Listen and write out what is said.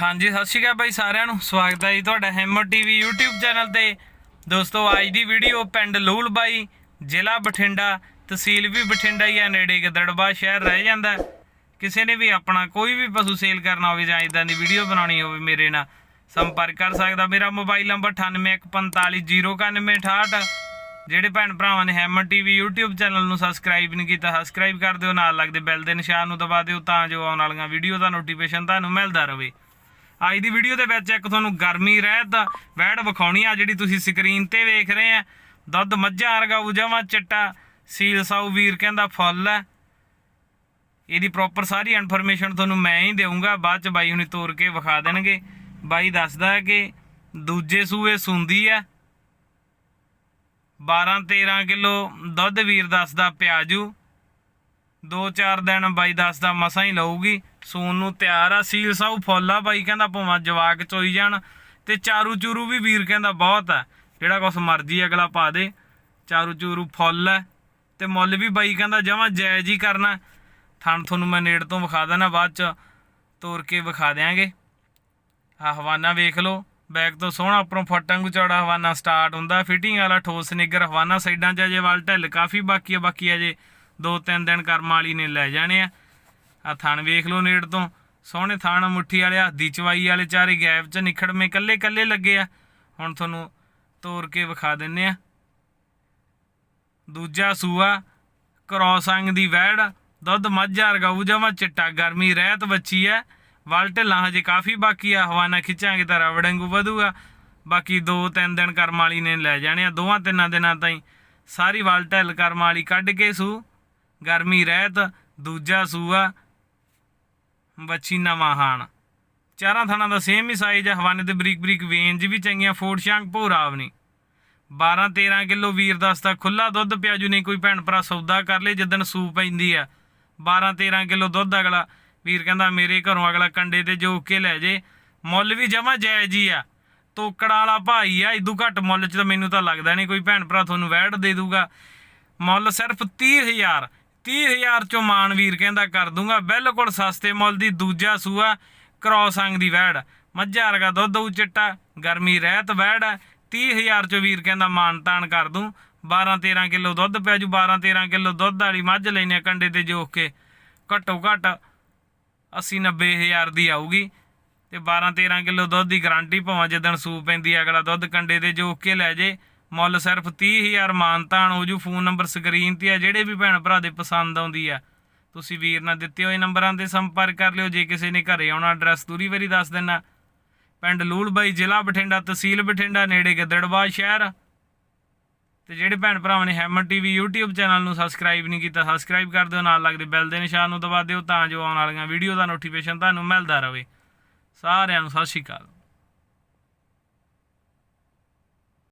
ਹਾਂਜੀ, ਸਤਿ ਸ਼੍ਰੀ ਅਕਾਲ ਬਾਈ ਸਾਰਿਆਂ ਨੂੰ। ਸਵਾਗਤ ਹੈ ਜੀ ਤੁਹਾਡਾ ਹੈਮਰ ਟੀਵੀ YouTube ਚੈਨਲ ਤੇ। ਦੋਸਤੋ, ਅੱਜ ਦੀ ਵੀਡੀਓ ਪਿੰਡ ਲੂਲ ਬਾਈ, ਜ਼ਿਲ੍ਹਾ ਬਠਿੰਡਾ, ਤਹਿਸੀਲ ਵੀ ਬਠਿੰਡਾ ਹੀ ਹੈ, ਨੇੜੇ ਗਿੱਦੜਬਾਹ ਸ਼ਹਿਰ ਰਹਿ ਜਾਂਦਾ ਕਿਸੇ ਨੇ ਵੀ ਆਪਣਾ ਕੋਈ ਵੀ ਪਸ਼ੂ ਸੇਲ ਕਰਨਾ ਹੋਵੇ ਜਾਂ ਇਦਾਂ ਦੀ ਵੀਡੀਓ ਬਣਾਉਣੀ ਹੋਵੇ ਮੇਰੇ ਨਾਲ, ਸੰਪਰਕ ਕਰ ਸਕਦਾ ਮੇਰਾ ਮੋਬਾਈਲ ਨੰਬਰ 9815409168 ਜਿਹੜੇ ਭੈਣ ਭਰਾਵਾਂ ਨੇ ਹੈਮਰ ਟੀਵੀ YouTube ਚੈਨਲ ਨੂੰ ਸਬਸਕ੍ਰਾਈਬ ਨਹੀਂ ਕੀਤਾ ਸਬਸਕ੍ਰਾਈਬ ਕਰ ਦਿਓ, ਨਾਲ ਲੱਗਦੇ ਬੈਲ ਦੇ ਨਿਸ਼ਾਨ ਨੂੰ ਦਬਾ ਦਿਓ ਤਾਂ ਜੋ ਆਉਣ ਵਾਲੀਆਂ ਵੀਡੀਓ ਦਾ ਨੋਟੀਫਿਕੇਸ਼ਨ ਤੁਹਾਨੂੰ ਮਿਲਦਾ ਰਹੇ। ਅੱਜ ਦੀ ਵੀਡੀਓ ਦੇ ਵਿੱਚ ਇੱਕ ਤੁਹਾਨੂੰ ਗਰਮੀ, ਰਹਿਤ, ਵੈੜ ਵਿਖਾਉਣੀ ਆ, ਜਿਹੜੀ ਤੁਸੀਂ ਸਕਰੀਨ ਤੇ ਵੇਖ ਰਹੇ ਆ। ਦੁੱਧ ਮੱਝਾਂ ਵਰਗਾ ਉਜਵਾ ਚਿੱਟਾ, ਸੀਲ ਸਾਊ ਵੀਰ ਕਹਿੰਦਾ ਫੁੱਲ ਹੈ। ਇਹਦੀ ਪ੍ਰੋਪਰ ਸਾਰੀ ਇਨਫੋਰਮੇਸ਼ਨ ਤੁਹਾਨੂੰ ਮੈਂ ਹੀ ਦੇਵਾਂਗਾ ਬਾਅਦ ਚ ਬਾਈ ਹੁਣੀ ਤੋਰ ਕੇ ਵਿਖਾ ਦੇਣਗੇ। ਬਾਈ ਦੱਸਦਾ ਹੈ ਕਿ ਦੂਜੇ ਸੂਏ ਸੁੰਦੀ ਹੈ। 12 13 ਕਿਲੋ ਦੁੱਧ ਵੀਰ ਦੱਸਦਾ ਪਿਆਜੂ। 2-4 ਦਿਨ ਬਾਈ ਦੱਸਦਾ ਮਸਾਂ ਹੀ ਲਊਗੀ। ਸੂਨ ਨੂੰ ਤਿਆਰ ਆ, ਸੀਲ ਸਾਊ ਫੁੱਲ ਆ, ਬਾਈ ਕਹਿੰਦਾ ਭਾਵੇਂ ਜਵਾਕ ਚੋਈ ਜਾਣ। ਤੇ ਚਾਰੂ ਚੂਰੂ ਵੀ ਵੀਰ ਕਹਿੰਦਾ ਬਹੁਤ ਆ, ਜਿਹੜਾ ਕੁਛ ਮਰਜ਼ੀ ਅਗਲਾ ਪਾ ਦੇ। ਚਾਰੂ ਚੂਰੂ ਫੁੱਲ ਹੈ ਤੇ ਮੁੱਲ ਵੀ ਬਾਈ ਕਹਿੰਦਾ ਜਮਾਂ ਜਾਇਜ਼ ਹੀ ਕਰਨਾ। ਥਣ ਤੁਹਾਨੂੰ ਮੈਂ ਨੇੜ ਤੋਂ ਵਿਖਾ ਦੇਣਾ ਬਾਅਦ ਚ ਤੋਰ ਕੇ ਵਿਖਾ ਦਿਆਂਗੇ। ਆ ਹਵਾਨਾ ਵੇਖ ਲਓ ਬੈਕ ਤੋਂ ਸੋਹਣਾ ਉੱਪਰੋਂ ਫੁੱਟ ਵਾਂਗੂ ਚੌੜਾ ਹਵਾਨਾ ਸਟਾਰਟ ਹੁੰਦਾ। ਫਿਟਿੰਗ ਵਾਲਾ ਠੋਸ ਨਿੱਗਰ ਹਵਾਨਾ, ਸਾਈਡਾਂ 'ਚ ਅਜੇ ਵਾਲ ਢਿੱਲ ਕਾਫੀ ਬਾਕੀ ਆ, ਬਾਕੀ ਅਜੇ ਦੋ ਤਿੰਨ ਦਿਨ ਕਰਮ ਵਾਲੀ ਨੇ ਲੈ ਜਾਣੇ ਆ। ਆ ਥਣ ਵੇਖ ਲਓ ਨੇੜ ਤੋਂ। ਸੋਹਣੇ ਥਾਣ ਮੁੱਠੀ ਵਾਲੇ ਹੱਦੀ ਚਵਾਈ ਵਾਲੇ ਚਾਰੇ ਗੈਪ 'ਚ ਨਿਖੜਵੇਂ ਕੱਲੇ ਕੱਲੇ ਲੱਗੇ ਆ। ਹੁਣ ਤੁਹਾਨੂੰ ਤੋਰ ਕੇ ਵਿਖਾ ਦਿੰਨੇ ਆ। ਦੂਜਾ ਸੂਆ, ਕ੍ਰੋਸ ਅੰਗ ਦੀ ਵੈੜ ਦੁੱਧ ਮੱਝਾਂ ਰਗਾਊ ਜਮਾ, ਚਿੱਟਾ ਗਰਮੀ, ਰਹਿਤ ਬੱਚੀ ਐ। ਵਲ ਢਿੱਲਾਂ ਹਜੇ ਕਾਫੀ ਬਾਕੀ ਆ ਹਵਾਨਾ ਖਿੱਚਾਂਗੇ ਤਾਂ ਰਵੜੰਗੂ ਵਧੂਗਾ। ਬਾਕੀ ਦੋ ਤਿੰਨ ਦਿਨ ਕਰਮ ਵਾਲੀ ਨੇ ਲੈ ਜਾਣੇ ਆ। ਦੋਵਾਂ ਤਿੰਨਾਂ ਦਿਨਾਂ ਤਾਈਂ ਸਾਰੀ ਵਲ ਢਿੱਲ ਕਰਮ ਵਾਲੀ ਕੱਢ ਕੇ ਸੂ। ਗਰਮੀ ਰਹਿਤ, ਦੂਜਾ ਸੂਆ, ਬੱਚੀ ਨਵਾਂ ਹਾਣ। ਚਾਰਾਂ ਥਾਣਾ ਦਾ ਸੇਮ ਹੀ ਸਾਈਜ਼ ਹੈ ਹਵਾਨੇ ਦੇ ਬਰੀਕ ਬਰੀਕ ਵੇਂਜ ਵੀ ਚੰਗੀਆਂ ਫੋੜ ਸ਼ਾਂਗ ਭੋਰਾ ਨਹੀਂ 12 13 ਕਿਲੋ ਵੀਰ ਦੱਸਦਾ ਖੁੱਲਾ ਦੁੱਧ ਪਿਆਜੂ, ਨਹੀਂ ਕੋਈ ਭੈਣ ਭਰਾ ਸੌਦਾ ਕਰ ਲੇ, ਜਿੱਦਣ ਸੂ ਪੈਂਦੀ ਆ। 12 13 ਕਿਲੋ ਦੁੱਧ ਅਗਲਾ, ਵੀਰ ਕਹਿੰਦਾ ਮੇਰੇ ਘਰੋਂ ਅਗਲਾ ਕੰਡੇ ਤੇ ਜੋਕ ਕੇ ਲੈ ਜੇ। ਮੁੱਲ ਵੀ ਜਮਾ ਜਾਇਜ਼ ਹੀ ਆ। ਤੋਕੜ ਵਾਲਾ ਭਾਈ ਆ ਇਦੂ ਘੱਟ ਮੁੱਲ ਚ ਤਾਂ ਮੈਨੂੰ ਤਾਂ ਲੱਗਦਾ ਨਹੀਂ, ਕੋਈ ਭੈਣ ਭਰਾ ਤੁਹਾਨੂੰ ਵੈੜ ਦੇ ਦੂਗਾ। ਮੁੱਲ ਸਿਰਫ 30000 30000 ਚੋਂ ਮਾਨ ਵੀਰ ਕਹਿੰਦਾ ਕਰ ਦੂੰਗਾ। ਬਿਲਕੁਲ ਸਸਤੇ ਮੁੱਲ ਦੀ ਦੂਜਾ ਸੂਆ ਕ੍ਰੋਸ ਅੰਗ ਦੀ ਵੈੜ। ਮੱਝਾਂ ਵਰਗਾ ਦੁੱਧ ਉਹ ਚਿੱਟਾ, ਗਰਮੀ ਰਹਿਤ ਵੈੜ ਆ 30000 ਚੋਂ ਵੀਰ ਕਹਿੰਦਾ ਮਾਨ ਤਾਨ ਕਰ ਦੂੰ। 12 13 ਕਿਲੋ ਦੁੱਧ ਪੈ ਜੂ। 12 13 ਕਿਲੋ ਦੁੱਧ ਵਾਲੀ ਮੱਝ ਲੈਨੇ ਕੰਡੇ ਤੇ ਜੋਖ ਕੇ। ਘੱਟੋ ਘੱਟ 80 90 ਹਜ਼ਾਰ ਦੀ ਆਊਗੀ। ਤੇ 12 13 ਕਿਲੋ ਦੁੱਧ ਦੀ ਗਾਰੰਟੀ ਭਾਵੇਂ ਜਦੋਂ ਸੂ ਪੈਂਦੀ ਅਗਲਾ ਦੁੱਧ ਕੰਡੇ ਤੇ ਜੋਖ ਕੇ ਲੈ ਜੇ। ਮੁੱਲ ਸਿਰਫ 30000 ਮਾਨਤਾਨ ਹੋ ਜੂ, ਫੋਨ ਨੰਬਰ ਸਕਰੀਨ ਤੇ ਆ, ਜਿਹੜੇ ਵੀ ਭੈਣ ਭਰਾ ਦੇ ਪਸੰਦ ਆਉਂਦੀ ਆ। ਤੁਸੀਂ ਵੀਰ ਨਾਲ ਦਿੱਤੇ ਹੋਏ ਨੰਬਰਾਂ ਤੇ ਸੰਪਰਕ ਕਰ ਲਿਓ, ਜੇ ਕਿਸੇ ਨੇ ਘਰੇ ਆਉਣਾ ਐਡਰੈਸ ਦੂਰੀ ਵਾਰੀ ਦੱਸ ਦੇਣਾ। ਪਿੰਡ ਲੂਲਬਾਈ, ਜ਼ਿਲ੍ਹਾ ਬਠਿੰਡਾ, ਤਹਿਸੀਲ ਬਠਿੰਡਾ, ਨੇੜੇ ਗਿੱਦੜਬਾਹ ਸ਼ਹਿਰ। ਤੇ ਜਿਹੜੇ ਭੈਣ ਭਰਾਵਾਂ ਨੇ ਹੈਮਰ ਟੀਵੀ YouTube ਚੈਨਲ ਨੂੰ ਸਬਸਕ੍ਰਾਈਬ ਨਹੀਂ ਕੀਤਾ ਸਬਸਕ੍ਰਾਈਬ ਕਰ ਦਿਓ, ਨਾਲ ਲੱਗਦੇ ਬੈਲ ਦੇ ਨਿਸ਼ਾਨ ਨੂੰ ਦਬਾ ਦਿਓ, ਤਾਂ ਜੋ ਆਉਣ ਵਾਲੀਆਂ ਵੀਡੀਓ ਦਾ ਨੋਟੀਫਿਕੇਸ਼ਨ ਤੁਹਾਨੂੰ ਮਿਲਦਾ ਰਹੇ। ਸਾਰਿਆਂ ਨੂੰ ਸਤਿ ਸ਼੍ਰੀ ਅਕਾਲ।